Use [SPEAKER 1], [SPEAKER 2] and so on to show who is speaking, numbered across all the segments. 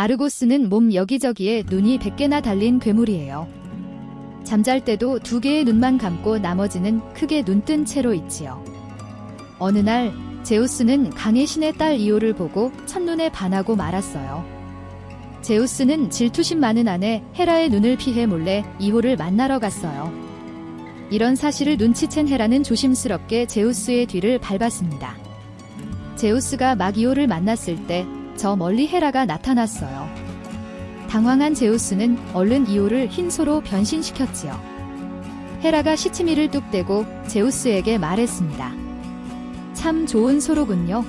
[SPEAKER 1] 아르고스는 몸 여기저기에 눈이 100개나 달린 괴물이에요. 잠잘 때도 두 개의 눈만 감고 나머지는 크게 눈 뜬 채로 있지요. 어느 날 제우스는 강의 신의 딸 이오를 보고 첫눈에 반하고 말았어요. 제우스는 질투심 많은 아내 헤라의 눈을 피해 몰래 이호를 만나러 갔어요. 이런 사실을 눈치챈 헤라는 조심스럽게 제우스의 뒤를 밟았습니다. 제우스가 막 이호를 만났을 때 저 멀리 헤라가 나타났어요. 당황한 제우스는 얼른 이호를 흰소로 변신시켰지요. 헤라가 시치미를 뚝 떼고 제우스에게 말했습니다. 참 좋은 소로군요.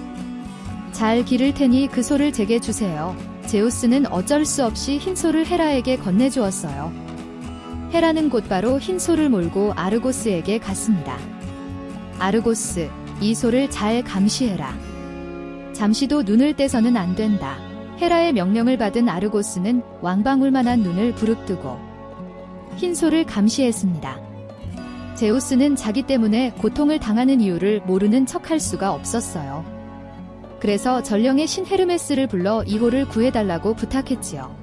[SPEAKER 1] 잘 기를 테니 그 소를 제게 주세요. 제우스는 어쩔 수 없이 흰소를 헤라에게 건네주었어요. 헤라는 곧바로 흰소를 몰고 아르고스에게 갔습니다. 아르고스, 이 소를 잘 감시해라. 잠시도 눈을 떼서는 안 된다. 헤라의 명령을 받은 아르고스는 왕방울만한 눈을 부릅뜨고 흰소를 감시했습니다. 제우스는 자기 때문에 고통을 당하는 이유를 모르는 척할 수가 없었어요. 그래서 전령의 신 헤르메스를 불러 이호를 구해달라고 부탁했지요.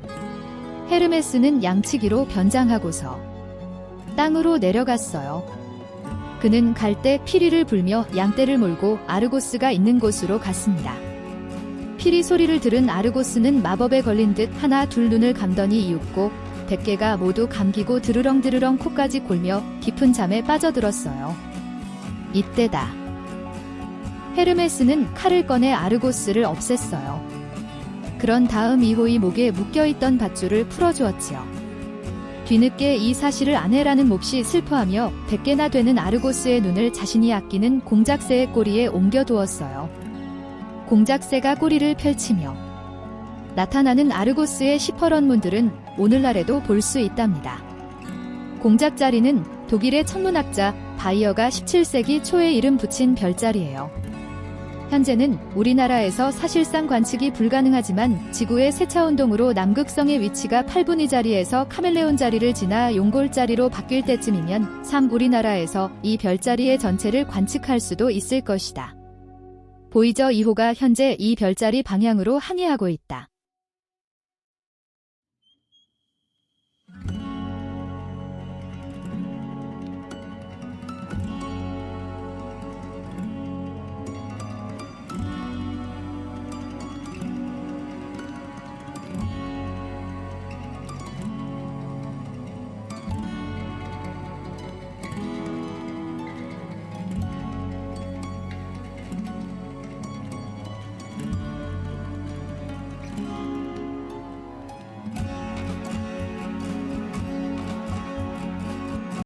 [SPEAKER 1] 헤르메스는 양치기로 변장하고서 땅으로 내려갔어요. 그는 갈 때 피리를 불며 양떼를 몰고 아르고스가 있는 곳으로 갔습니다. 피리 소리를 들은 아르고스는 마법에 걸린 듯 하나 둘 눈을 감더니 이윽고 백개가 모두 감기고 드르렁드르렁 코까지 골며 깊은 잠에 빠져들었어요. 이때다. 헤르메스는 칼을 꺼내 아르고스를 없앴어요. 그런 다음 이호의 목에 묶여있던 밧줄을 풀어주었지요. 뒤늦게 이 사실을 아내라는 몹시 슬퍼하며 100개나 되는 아르고스의 눈을 자신이 아끼는 공작새의 꼬리에 옮겨두었어요. 공작새가 꼬리를 펼치며 나타나는 아르고스의 시퍼런 문들은 오늘날에도 볼 수 있답니다. 공작자리는 독일의 천문학자 바이어가 17세기 초에 이름 붙인 별자리예요. 현재는 우리나라에서 사실상 관측이 불가능하지만 지구의 세차 운동으로 남극성의 위치가 8분의 자리에서 카멜레온 자리를 지나 용골 자리로 바뀔 때쯤이면 삼 우리나라에서 이 별자리의 전체를 관측할 수도 있을 것이다. 보이저 2호가 현재 이 별자리 방향으로 항해하고 있다.